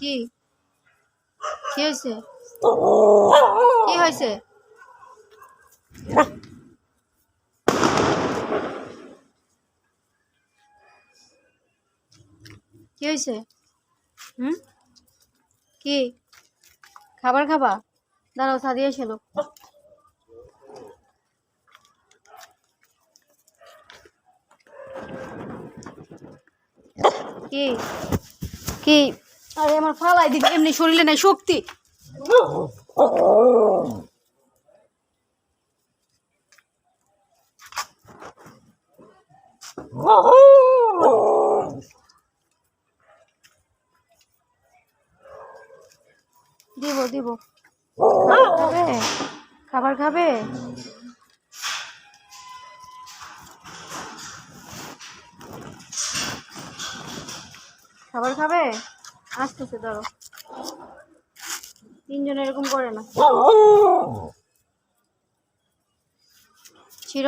কি? কি হয়েছে কি হয়েছে কি হয়েছে হুম? কি? খাবার খাবা? দাঁড়াও সাদিয়ে এসেলো কি? কি? আরে আমার ফালাই এমনি শরীরে নাই শক্তি। দিব দিব। খাবার খাবে? খাবার খাবে? আসতেছে ধরো। তিনজন এরকম করে না। ছিল